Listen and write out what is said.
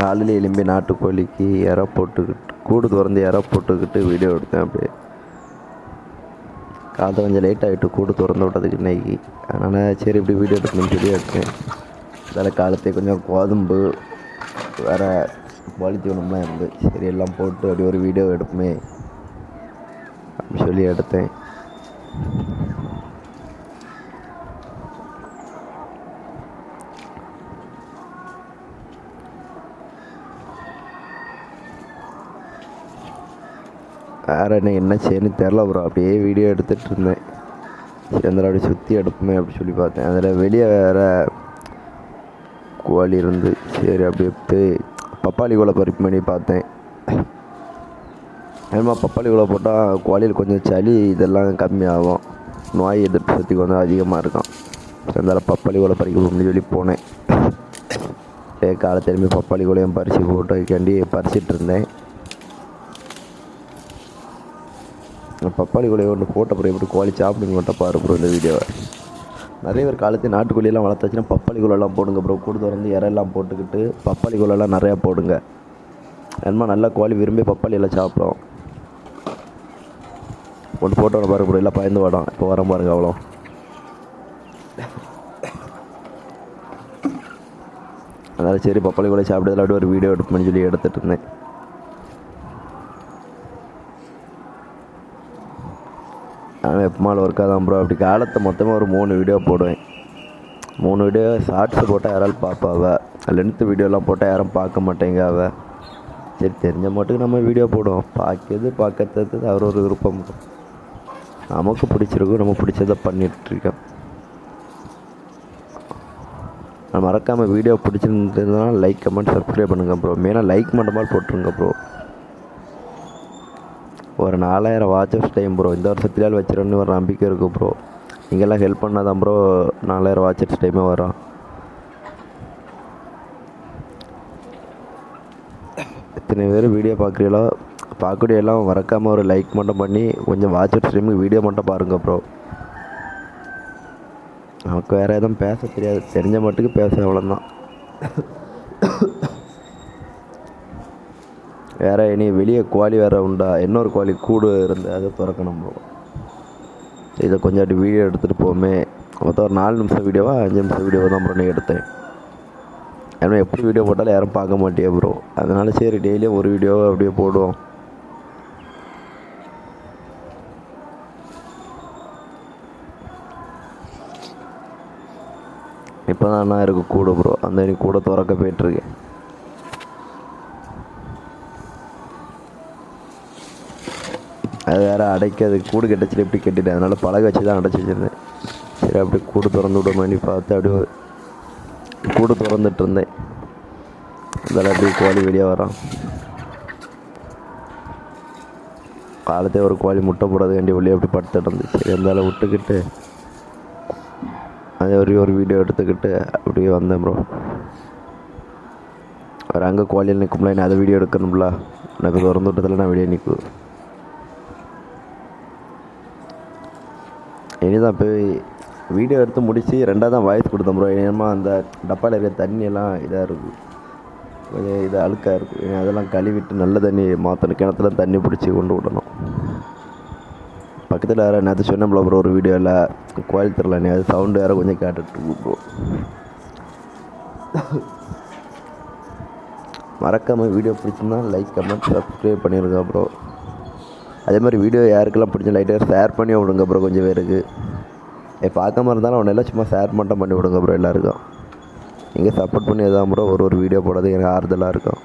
காலையில் எலும்பி நாட்டுக்கோழிக்கு இற போட்டுக்கிட்டு கூடு திறந்து இற போட்டுக்கிட்டு வீடியோ எடுத்தேன் அப்படியே. காலைல கொஞ்சம் லேட் ஆகிட்டு கூடு திறந்து விட்டதுக்கு இன்னைக்கு. அதனால் சரி இப்படி வீடியோ எடுக்கணும்னு சொல்லி எடுத்தேன். அதில் காலத்தை கொஞ்சம் கோதும்பு வேறு பாலித்தீவனம்லாம் இருந்து சரி எல்லாம் போட்டு அப்படி ஒரு வீடியோ எடுப்போமே அப்படின்னு சொல்லி எடுத்தேன். வேறு என்ன என்ன செய்யணும் தெரில ப்ரோ அப்படியே வீடியோ எடுத்துகிட்டு இருந்தேன். சரி அந்த அப்படி சுற்றி எடுப்போமே அப்படி சொல்லி பார்த்தேன். அதில் வெளியே வேறு கோழி இருந்து சரி அப்படியே போய் பப்பாளி கோலை பறிப்பு பண்ணி பார்த்தேன். ஏன்னா பப்பாளி கோலை போட்டால் கோழியில் கொஞ்சம் சளி இதெல்லாம் கம்மியாகும். நோய் எதிர்ப்பு சக்தி கொஞ்சம் அதிகமாக இருக்கும். அதனால் பப்பாளி கோலை பறிக்க முடியும் சொல்லி போனேன். காலை திரும்பி பப்பாளி கோலையும் பறித்து போட்டு பறிச்சிட்டு இருந்தேன் நான் பப்பாளி கோழியை ஒன்று போட்ட அப்புறம் எப்படி கோழி சாப்பிடுங்க மட்டும் பாரு ப்ரோ இந்த வீடியோவை நிறைய பேர் காலத்து நாட்டுக்கோழியெல்லாம் வளர்த்தாச்சுன்னா பப்பாளி குழலாம் போடுங்க ப்ரோ கூடு திறந்து இறையெல்லாம் போட்டுக்கிட்டு பப்பாளி குழலாம் நிறையா போடுங்க. என்னமா நல்லா கோழி விரும்பி பப்பாளி எல்லாம் சாப்பிடும். ஒன்று போட்டோட பாருங்க ப்ரோ எல்லாம் பயந்து வாடும் இப்போ வரேன் பாருங்க அவ்வளோ. அதனால் சரி பப்பாளி கூட சாப்பிட்டதில் அப்படியே ஒரு வீடியோ எடுப்பேன்னு சொல்லி எடுத்துகிட்டு இருந்தேன். ஆனால் எப்பமால் ஒர்க்காக தான் ப்ரோ அப்படி காலத்தை மொத்தமாக ஒரு மூணு வீடியோ போடுவேன். மூணு வீடியோ ஷார்ட்ஸ் போட்டால் யாராலும் பார்ப்பாவ? லென்த்து வீடியோலாம் போட்டால் யாரும் பார்க்க மாட்டேங்க அவ சரி தெரிஞ்ச மட்டுக்கு நம்ம வீடியோ போடுவோம். பார்க்கறது பார்க்கறது அவர் ஒரு விருப்பம். நமக்கு பிடிச்சிருக்கும் நம்ம பிடிச்சதை பண்ணிகிட்ருக்கோம் நான் மறக்காமல் வீடியோ பிடிச்சிருந்ததுனா லைக் கமெண்ட் சப்ஸ்கிரைப் பண்ணுங்கள் ப்ரோ மெயினாக லைக் மட்டும் போட்டுருங்க ப்ரோ ஒரு நாலாயிரம் வாட்சஸ் டைம் ப்ரோ இந்த வருஷத்துலேயே வச்சிடணும்னு ஒரு நம்பிக்கை இருக்குது ப்ரோ நீங்கள்லாம் ஹெல்ப் பண்ணால் தான் ப்ரோ நாலாயிரம் வாட்சஸ் டைமே வரும். இத்தனை பேர் வீடியோ பார்க்குறீங்களோ பார்க்கக்கூடிய எல்லாம் மறக்காமல் ஒரு லைக் மட்டும் பண்ணி கொஞ்சம் வாட்சஸ் டைமுக்கு வீடியோ மட்டும் பாருங்கள் ப்ரோ நமக்கு வேறு எதுவும் பேச தெரியாது. தெரிஞ்ச மட்டுக்கு பேச அவ்வளோதான் வேறு இனி வெளியே குவாலி வேறு உண்டா? இன்னொரு குவாலி கூடு இருந்து அதை திறக்கணும் ப்ரோ இதை கொஞ்சம் அப்படி வீடியோ எடுத்துகிட்டு போமே. மொத்தம் ஒரு நாலு நிமிஷம் வீடியோவா அஞ்சு நிமிஷம் வீடியோவை தான் ப்ரோ நீ எடுத்தேன். ஏன்னா எப்படி வீடியோ போட்டாலும் யாரும் பார்க்க மாட்டேன் ப்ரோ அதனால சரி டெய்லியும் ஒரு வீடியோவை அப்படியே போடுவோம். இப்போ தான் என்ன இருக்கு கூட ப்ரோ அந்த கூட திறக்க போயிட்டுருக்கேன் அது வேறு அடைக்காது கூடு கட்டச்சில் எப்படி கட்டிட்டேன் அதனால் பழக வச்சு தான் அடைச்சி வச்சுருந்தேன். சரி அப்படியே கூடு திறந்து விட மாதிரி பார்த்து அப்படியே கூடு திறந்துட்டு இருந்தேன். அதில் அப்படியே கோழி வெளியே வரான். காலத்தே ஒரு கோழி முட்டை போடாத வேண்டிய வெளியே அப்படி படுத்துட்டு இருந்துச்சு. சரி இருந்தாலும் விட்டுக்கிட்டு அதே ஒரு ஒரு வீடியோ எடுத்துக்கிட்டு அப்படியே வந்தேன் ப்ரோ வேறு அங்கே கோழியில் நிற்கும்ல என்ன அதை வீடியோ எடுக்கணும்ல. எனக்கு திறந்து விட்டதில் நான் வீடியோ நிற்கும் இனிதான் போய் வீடியோ எடுத்து முடித்து ரெண்டாவது தான் வாய்ஸ் கொடுத்தேன் ப்ரோ ஏன்னா அந்த டப்பாவில் இருக்கிற தண்ணியெல்லாம் இதாக இருக்குது கொஞ்சம் இது அழுக்காக இருக்கும் அதெல்லாம் கழுவிட்டு நல்ல தண்ணி மாற்றணும் கிணத்துல தண்ணி பிடிச்சி கொண்டு விடணும். பக்கத்தில் வேறு நேற்று சொன்னோம்ல ப்ரோ ஒரு வீடியோவில் குவாலிட்டி தரல நீ அது சவுண்டு வேறு கொஞ்சம் கேட்டுட்டு ப்ரோ மறக்காமல் வீடியோ பிடிச்சிருந்தா லைக் கமெண்ட் சப்ஸ்கிரைப் பண்ணியிருக்கா ப்ரோ அதே மாதிரி வீடியோ யாருக்கெல்லாம் பிடிச்ச லைட்டாக ஷேர் பண்ணி விடுங்க ப்ரோ கொஞ்சம் பேருக்கு. ஏ பார்க்காம இருந்தாலும் அவனை எல்லாம் சும்மா ஷேர் மட்டும் பண்ணி விடுங்க ப்ரோ எல்லாருக்கும். நீங்கள் சப்போர்ட் பண்ணி எதாவது ப்ரோ ஒரு ஒரு வீடியோ போடுறது எனக்கு ஆறுதலாக இருக்கும்.